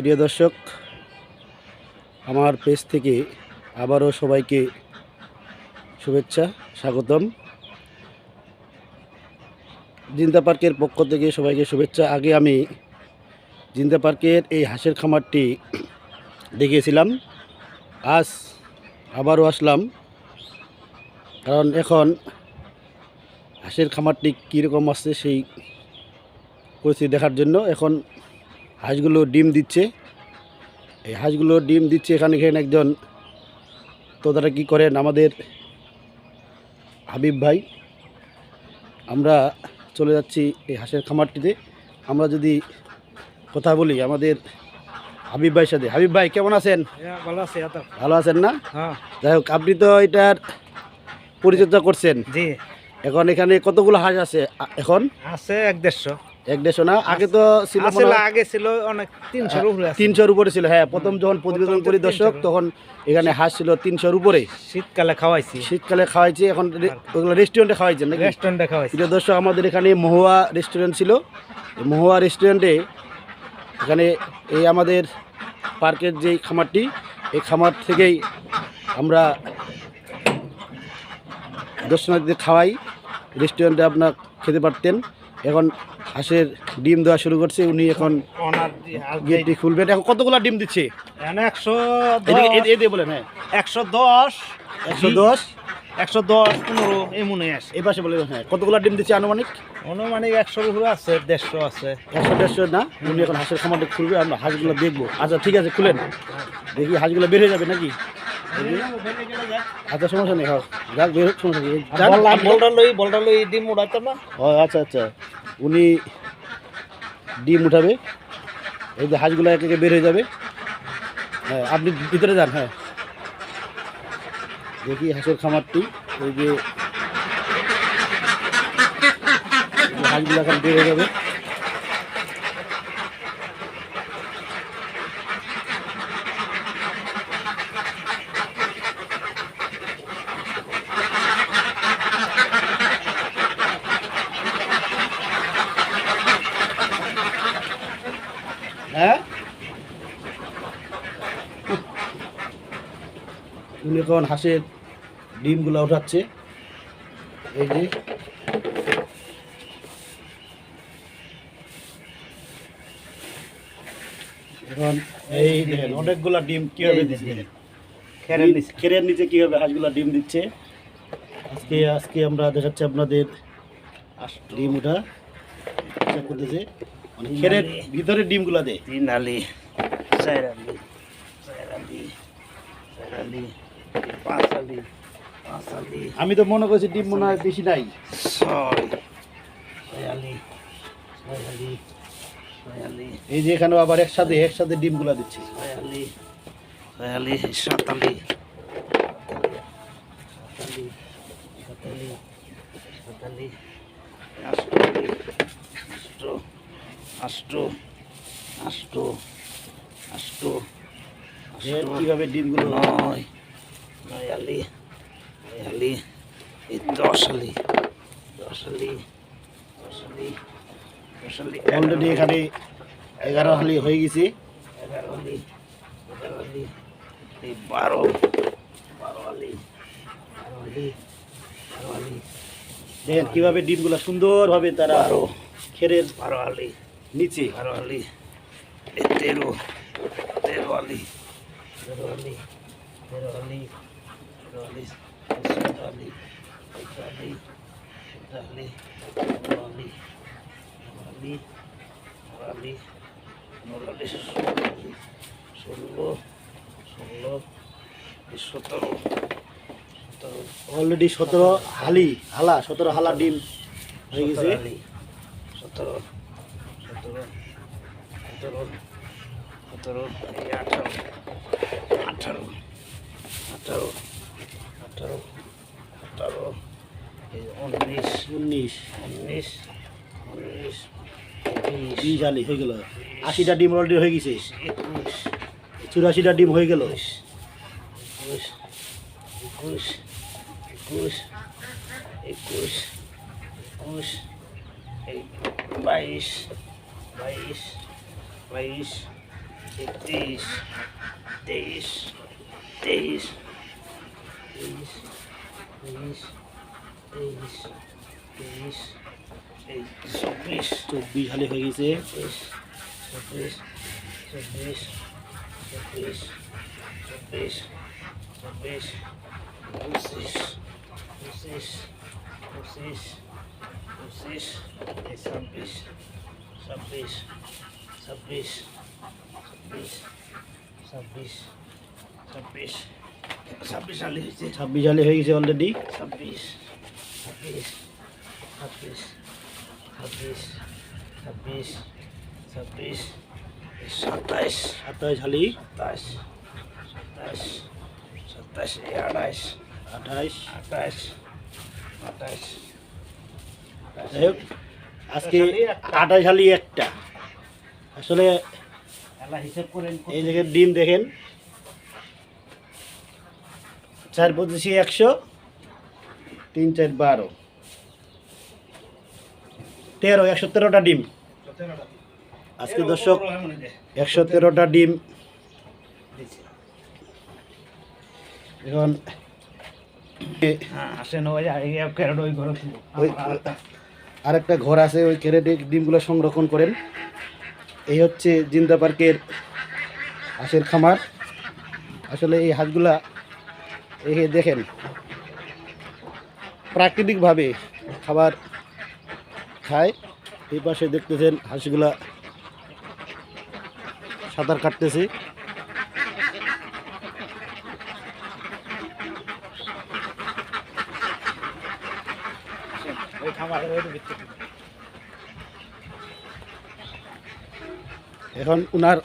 প্রিয় দর্শক, আমার পেজ থেকে আবারও সবাইকে শুভেচ্ছা, স্বাগতম। জিন্দা পার্কের পক্ষ থেকে সবাইকে শুভেচ্ছা। আগে আমি জিন্দা পার্কের এই হাঁসের খামারটি দেখিয়েছিলাম। আজ আবারও আসলাম। কারণ এখন হাঁসের খামারটি কীরকম আসছে সেই পরিস্থিতি দেখার জন্য এখন হাঁসগুলো ডিম দিচ্ছে। এই হাঁসগুলো ডিম দিচ্ছে এখানে এখানে একজন। তদারকি করেন? আমাদের হাবিব ভাই আমরা চলে যাচ্ছি এই হাঁসের খামারটিতে। আমরা যদি কথা বলি আমাদের হাবিব ভাইয়ের সাথে। হাবিব ভাই কেমন আছেন? হ্যাঁ, ভালো আছে ভালো আছেন না? হ্যাঁ। যাই হোক আপনি তো এটার পরিচর্যা করছেন। জি। এখন এখানে কতগুলো হাঁস আছে? এখন? আছে এক দেড়শো। এক দেড়শো না? আগে তো ছিল হয় আগে ছিল অনেক তিনশোর উপরে তিনশোর উপরে ছিল। হ্যাঁ প্রথম যখন প্রতিবেদন করি দর্শক তখন এখানে হাঁস ছিল তিনশোর উপরে। শীতকালে খাওয়াইছি। শীতকালে খাওয়াইছি এখন ওগুলো রেস্টুরেন্টে খাওয়াইছেন নাকি? রেস্টুরেন্টে খাওয়াইছি। প্রিয় দর্শক আমাদের এখানে মহুয়া রেস্টুরেন্ট ছিল। মহুয়া রেস্টুরেন্টে এখানে এই আমাদের পার্কের যে খামারটি এই খামার থেকেই আমরা দর্শনার্থীদের খাওয়াই। রেস্টুরেন্টে আপনার খেতে পারতেন। এখন হাঁসের ডিম দেওয়া শুরু করছে উনি এখন গেটটি খুলবেন। এখন কতগুলো ডিম দিচ্ছে? একশো এ- বলেন হ্যাঁ। একশো দশ। একশো দশ? একশো দশ পনেরো এমনে আছে। এই পাশে বলে হ্যাঁ। কতগুলো ডিম দিচ্ছে আনুমানিক? অনুমানিক একশোর উপরে আছে দেড়শো আছে। একশো দেড়শো না? উনি এখন হাঁসের খামারটা খুলবে আমরা হাঁসগুলো দেখব। আচ্ছা ঠিক আছে খুলেন। দেখি হাঁসগুলো বেড়ে যাবে নাকি? আচ্ছা সমস্যা নেই হোক যাক বের হোক সমস্যা নেই। বলটা লই বলটা লই ডিম উড়াইতো না? ও আচ্ছা আচ্ছা। উনি ডিম উঠাবে। এই যে হাঁসগুলো এক একে বের হয়ে যাবে। হ্যাঁ আপনি ভিতরে যান হ্যাঁ। দেখি হাঁসের খামারটি। এই যে হাঁসগুলো এখন বের হয়ে যাবে। হ্যাঁ? উনি এখন হাঁসের ডিমগুলো উঠাচ্ছে এই যে। এখন এই দেখেন অনেকগুলা ডিম কীভাবে দিচ্ছে? খেরের নিচে। খেরের নিচে কীভাবে হাঁসগুলা ডিম দিচ্ছে? আজকে আজকে আমরা দেখাচ্ছি আপনাদের ডিম ওটা করতেছে মানে খেরের ভিতরে ডিমগুলা দেয় তিন আলি চার আলি। চার আলি। চার আলি। পাঁচ আলি। পাঁচ আলি। আমি তো মনে করছি ডিম মনে হয় বেশি নাই। ছয়। ছয় আলি। ছয় আলি। ছয় আলি। এই যে এখানে আবার একসাথে একসাথে ডিমগুলা দিচ্ছে। ছয় আলি। ছয় আলি সাত আলি। সাত আলি। সাত আলি। সাত আলি। আষ্ট আষ্ট আষ্ট কীভাবে ডিমগুলো নয় নয় আলি নয় আলি এই দশ আলি দশ আলি দশ আলি দশ আলি অলরেডি এখানে এগারো হয়ে গেছে। এগারো আলি এগারো আলি এই বারো বারো আলি বারো আলি বারো আলি দেখেন কীভাবে ডিমগুলো সুন্দরভাবে তারা বারো খেরের বারো আলি নিচে বারো আলি তেরো তেরো আলি তেরো আলি তেরো আলি তেরো আলি চোদ্দ আলি চোদ্দ আলি চোদ্দ আলি পনেরো আলি পনেরো আলি পনেরো আলি পনেরো আলি ষোলো আলি ষোলো ষোলো সতেরো সতেরো অলরেডি সতেরো হালি হালা সতেরো হালা ডিম হয়ে গেছে সতেরো সতেরো সতেরো সতেরো এই আঠারো আঠারো আঠারো আঠারো আঠারো এই উনিশ উনিশ উনিশ উনিশ বিশ বিশ হয়ে গেল। আশিটা ডিম অলরেডি হয়ে গেছে। একুশ চুরাশিটা ডিম হয়ে গেল। একুশ একুশ একুশ একুশ একুশ এই বাইশ বাইশ বাইশ একত্রিশ তেইশ তেইশ তেইশ তেইশ তেইশ তেইশ এই চব্বিশ চব্বিশ হালি হয়ে গেছে চব্বিশ চব্বিশ চব্বিশ চব্বিশ চব্বিশ চব্বিশ পঁচিশ পঁচিশ পঁচিশ পঁচিশ এই ছাব্বিশ ছাব্বিশ ছাব্বিশ ছাব্বিশ ছাব্বিশ ছাব্বিশ ছাব্বিশ সালে হয়েছে। ছাব্বিশ হালি হয়ে গেছে অলরেডি ছাব্বিশ ছাব্বিশ ছাব্বিশ ছাব্বিশ ছাব্বিশ ছাব্বিশ সাতাইশ সাতাইশ হালি সাতাইশ সাতাইশ সাতাইশ আঠাইশ। আঠাইশ আঠাইশ আঠাইশ। যাই হোক। আজকে আঠাইশ হালি একটা। আসলে এই জায়গায় ডিম দেখেন। চার পঁচিশে একশো তিন চার বারো। তেরো একশো তেরোটা ডিম। আজকে দর্শক একশো তেরোটা ডিম। এখন হ্যাঁ আসেন ওই ঘরে ওই আরেকটা ঘর আছে, ওই ক্যারেটে ডিমগুলো সংরক্ষণ করেন। এই হচ্ছে জিন্দা পার্কের হাঁসের খামার। আসলে এই হাঁসগুলা, এই দেখেন, প্রাকৃতিকভাবে খাবার খায়। এই পাশে দেখতেছেন হাঁসগুলা সাঁতার কাটতেছে। এখন ওনার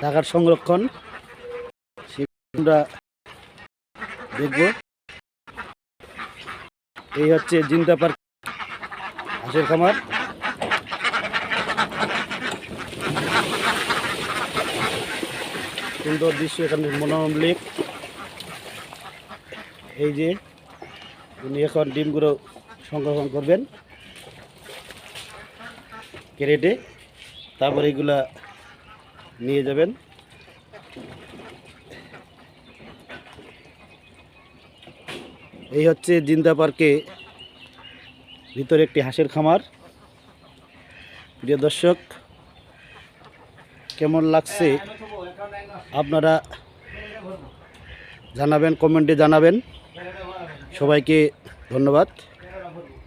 ঢাকার সংরক্ষণ আমরা দেখব। এই হচ্ছে জিন্দা পার্ক, হাঁসের খামার। সুন্দর দৃশ্য এখানে মনোরম লেক। এই যে উনি এখন ডিমগুলো সংরক্ষণ করবেন ক্যারেটে তারপর এগুলা নিয়ে যাবেন। এই হচ্ছে জিন্দা পার্কে ভিতরে একটি হাঁসের খামার। প্রিয় দর্শক, কেমন লাগছে আপনারা জানাবেন, কমেন্টে জানাবেন। সবাইকে ধন্যবাদ।